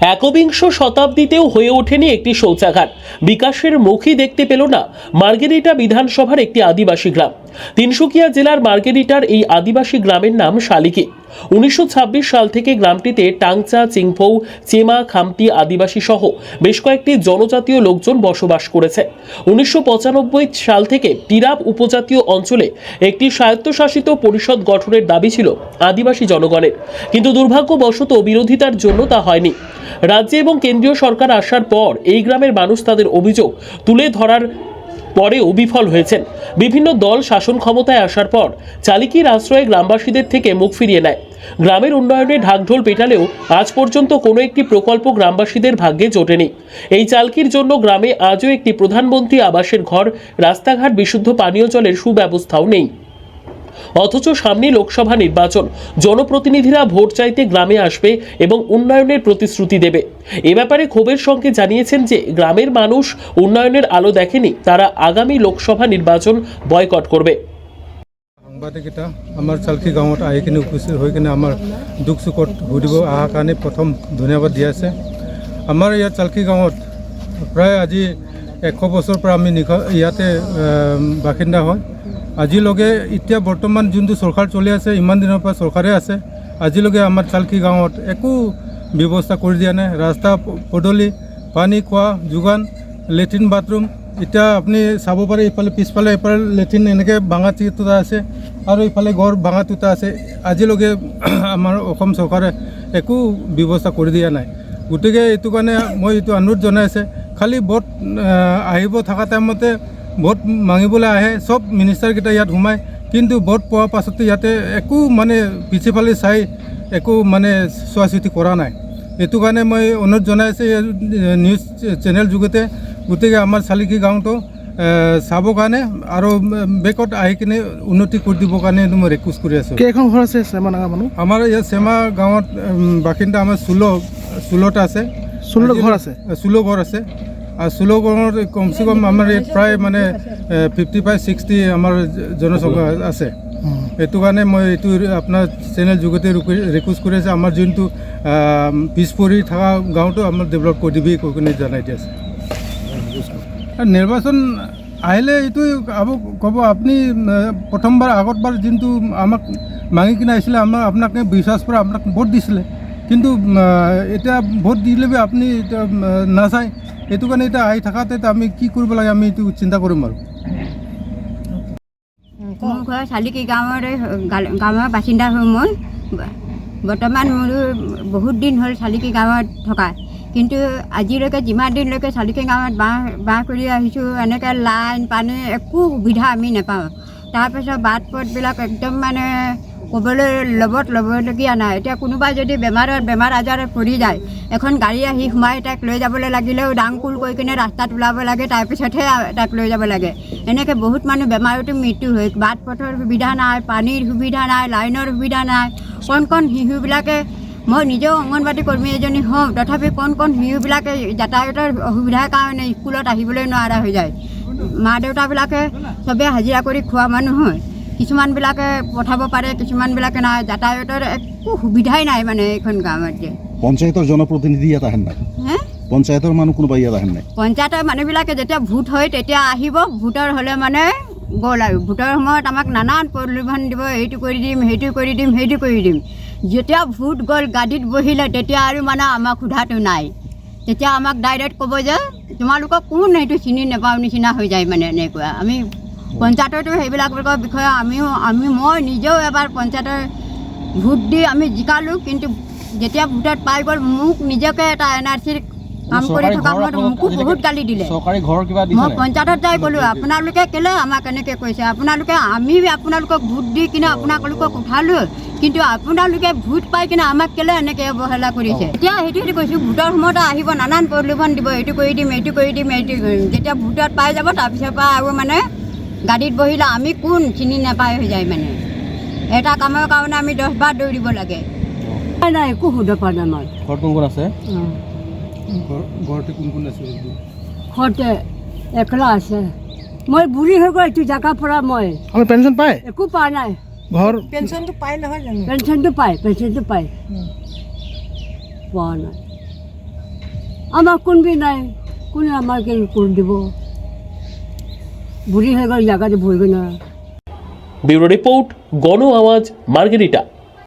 একবিংশ শতাব্দীতেও হয়ে ওঠেনি একটি শৌচাগার। বিকাশের মুখই দেখতে পেল না মার্গেরিটা বিধানসভার একটি আদিবাসী গ্রাম। তিনসুকিয়া জেলার মার্গেরিটার এই আদিবাসী গ্রামের নাম শালিকি। উনিশশো ছাব্বিশ সাল থেকে গ্রামটিতে টাংচা, চিংফৌ, চেমা খামতি আদিবাসী সহ বেশ কয়েকটি জনজাতীয় লোকজন বসবাস করেছে। উনিশশো পঁচানব্বই সাল থেকে টিরাপ উপজাতীয় অঞ্চলে একটি স্বায়ত্তশাসিত পরিষদ গঠনের দাবি ছিল আদিবাসী জনগণের। কিন্তু দুর্ভাগ্যবশত বিরোধিতার জন্য তা হয়নি। রাজ্যে এবং কেন্দ্রীয় সরকার আসার পর এই গ্রামের মানুষ তাদের অভিযোগ তুলে ধরার পরেও বিফল হয়েছেন। বিভিন্ন দল শাসন ক্ষমতায় আসার পর চালিকির আশ্রয়ে গ্রামবাসীদের থেকে মুখ ফিরিয়ে নেয়। গ্রামের উন্নয়নে ঢাকঢোল পেটালেও আজ পর্যন্ত কোনো একটি প্রকল্প গ্রামবাসীদের ভাগ্যে জোটেনি। এই চালকির জন্য গ্রামে আজও একটি প্রধানমন্ত্রী আবাসের ঘর, রাস্তাঘাট, বিশুদ্ধ পানীয় জলের সুব্যবস্থাও নেই। অথচ সামনে লোকসভা নির্বাচন। জনপ্রতিনিধিরা ভোট চাইতে গ্রামে আসবে এবং উন্নয়নের প্রতিশ্রুতি দেবে। এ ব্যাপারে ক্ষোভের সঙ্গে জানিয়েছেন যে, গ্রামের মানুষ উন্নয়নের আলো দেখেনি, তারা আগামী লোকসভা নির্বাচন বয়কট করবে। সাংবাদিকতা আমাৰ চালকি গাঁৱত আহি কিনে উপস্থিত হৈ কিনে আমাৰ দুখ চুখত সুধিব অহাৰ কাৰণে প্ৰথম ধন্যবাদ দি আছে। আমাৰ ইয়াত চালকি গাঁৱত প্ৰায় আজি এশ বছৰৰ পৰা আমি ইয়াতে বাসিন্দা হয়। আজিলৈকে এতিয়া বৰ্তমান যোনটো চৰকাৰ চলি আছে ইমান দিনৰ পৰা চৰকাৰে আছে আজিলৈকে আমাৰ চালকি গাঁৱত একো ব্যৱস্থা কৰি দিয়া নাই। ৰাস্তা পদূলি পানী খোৱা যোগান লেট্ৰিন বাথৰুম এতিয়া আপুনি চাব পাৰে ইফালে পিছফালে এফালে লেট্ৰিন এনেকৈ ভাঙা টুটা আছে আৰু ইফালে ঘৰ ভাঙা টুটা আছে। আজিলৈকে আমাৰ অসম চৰকাৰে একো ব্যৱস্থা কৰি দিয়া নাই। গতিকে এইটো কাৰণে মই এইটো অনুৰোধ জনাই আছে খালি আহ, আহিব থকা টাইমতে ভোট মাগিবলৈ আহে চব মিনিষ্টাৰকেইটা ইয়াত সোমায়। কিন্তু ভোট পোৱাৰ পাছতো ইয়াতে একো মানে পিছফালে চাই একো মানে চোৱা চিতি কৰা নাই। এইটো কাৰণে মই অনুৰোধ জনাই আছোঁ নিউজ চেনেল যোগেতে। গতিকে আমাৰ চালিকি গাঁৱটো চাবৰ কাৰণে আৰু বেকত আহি কিনে উন্নতি কৰি দিবৰ কাৰণে এইটো মই ৰিকুৱেষ্ট কৰি আছোঁ। কেইখন ঘৰ আছে চেমা নাগা মানুহ? আমাৰ ইয়াত চেমা গাঁৱত বাসিন্দা আমাৰ ষোল্ল ষোল্লটা আছে। ষোল্ল ঘৰ আছে? ষোল্ল ঘৰ আছে। ষোল্ল ঘৰত কমচে কম আমাৰ ইয়াত প্ৰায় মানে ফিফটি ফাইভ ছিক্সটি আমাৰ জনসংখ্যা আছে। সেইটো কাৰণে মই এইটো আপোনাৰ চেনেল যোগেতে ৰিকুৱেষ্ট কৰি আছোঁ। আমাৰ যোনটো পিছ পৰি থকা গাঁৱটো আমাৰ ডেভেলপ কৰি দিবি কৈ কিনে জনাই দি আছে। নিৰ্বাচন আহিলে এইটো আপ- ক'ব আপুনি প্ৰথমবাৰ আগতবাৰ যোনটো আমাক মাগি কিনে আহিছিলে আমাৰ আপোনাক বিশ্বাস পৰা আপোনাক ভোট দিছিলে। কিন্তু এতিয়া ভোট দিলে আপুনি নাচায়। সেইটো কাৰণে এতিয়া আহি থকাতে আমি কি কৰিব লাগে আমি এইটো চিন্তা কৰিম আৰু। মোৰ ঘৰ চালিকি গাঁৱৰে গাঁৱৰ বাসিন্দা হৈ মই বৰ্তমান মোৰ বহুত দিন হ'ল চালিকি গাঁৱত থকা। কিন্তু আজিলৈকে, যিমান দিনলৈকে চালিকি গাঁৱত বাস বাস কৰি আহিছোঁ, এনেকৈ লাইন, পানী, একো সুবিধা আমি নাপাওঁ। তাৰপিছত বাট পথবিলাক একদম মানে ক'বলৈ ল'বত ল'বলগীয়া নাই। এতিয়া কোনোবাই যদি বেমাৰত বেমাৰ আজাৰত পৰি যায়, এখন গাড়ী আহি সোমাই তাক লৈ যাবলৈ লাগিলেও ডাংকুল কৰি কিনে ৰাস্তাত ওলাব লাগে তাৰপিছতহে তাক লৈ যাব লাগে। এনেকৈ বহুত মানুহ বেমাৰতো মৃত্যু হয়। বাট পথৰ সুবিধা নাই, পানীৰ সুবিধা নাই, লাইনৰ সুবিধা নাই। কণ কণ শিশুবিলাকে, মই নিজেও অংগনবাদী কৰ্মী এজনী হওঁ, তথাপি কণ কণ শিশুবিলাকে যাতায়াতৰ অসুবিধাৰ কাৰণে স্কুলত আহিবলৈ নোৱাৰা হৈ যায়। মা দেউতাবিলাকে চবেই হাজিৰা কৰি খোৱা মানুহ হয়। কিছুমানবিলাকে পঠাব পাৰে কিছুমানবিলাকে নাই যাতায়াতৰ একো সুবিধাই নাই মানে এইখন গাঁৱত যে। পঞ্চায়তৰ জনপ্ৰতিনিধি ইয়াত আহে নাই? পঞ্চায়তৰ মানুহ কোনোবা ইয়াত আহে নাই? পঞ্চায়তৰ মানুহবিলাকে যেতিয়া ভোট হয় তেতিয়া আহিব ভোটৰ হ'লে মানে গ'ল আৰু। ভোটৰ সময়ত আমাক নানান প্ৰলোভন দিব এইটো কৰি দিম সেইটো কৰি দিম সেইটো কৰি দিম। যেতিয়া ভোট গ'ল গাদীত বহিলে তেতিয়া আৰু মানে আমাক সোধাটো নাই। তেতিয়া আমাক ডাইৰেক্ট ক'ব যে তোমালোকক কোন সেইটো চিনি নাপাওঁ নিচিনা হৈ যায় মানে এনেকুৱা। আমি পঞ্চায়ততো সেইবিলাকৰ বিষয়ে আমিও আমি মই নিজেও এবাৰ পঞ্চায়তৰ ভোট দি আমি জিকালোঁ কিন্তু যেতিয়া ভোটত পাই গ'ল মোক নিজকে এটা এন আৰ চিৰ কাম কৰি থকা সময়ত মোকো বহুত গালি দিলে। মই পঞ্চায়তত যাই ক'লোঁ আপোনালোকে কেলৈ আমাক এনেকৈ কৈছে? আপোনালোকে আমি আপোনালোকক ভোট দি কিনে আপোনালোকক উঠালোঁ কিন্তু আপোনালোকে ভোট পাই কিনে আমাক কেলৈ এনেকৈ অৱহেলা কৰিছে? এতিয়া সেইটোৱে কৈছোঁ ভোটৰ সময়ত আহিব নানান প্ৰলোভন দিব এইটো কৰি দিম এইটো কৰি দিম এইটো কৰিম। যেতিয়া ভোটত পাই যাব তাৰপিছৰ পৰা আৰু মানে গাড়ীত বহিলে আমি কোন চিনি নাপাই হৈ যায় মানে? এটা কামৰ কাৰণে আমি দহবাৰ দৌৰিব লাগে। নাই একো সোধা পোৱা নাই মই। ঘৰত কোন কোন আছে? ঘৰতে কোন কোন আছে ঘৰতে একলা আছে। মই বুঢ়ী হৈ গ'ল এইটো জেগাৰ পৰা মই। পেঞ্চন পায়? একো পোৱা নাই। ঘৰ? পেঞ্চনটো পায় পেঞ্চনটো পায় পোৱা নাই। আমার কোনবি নাই কোনে আমাকে করে দিব? বুড়ি হয়ে গেল জায়গাতে ভুলবে না। ব্যুরো রিপোর্ট গণ আওয়াজ মার্গেরিটা।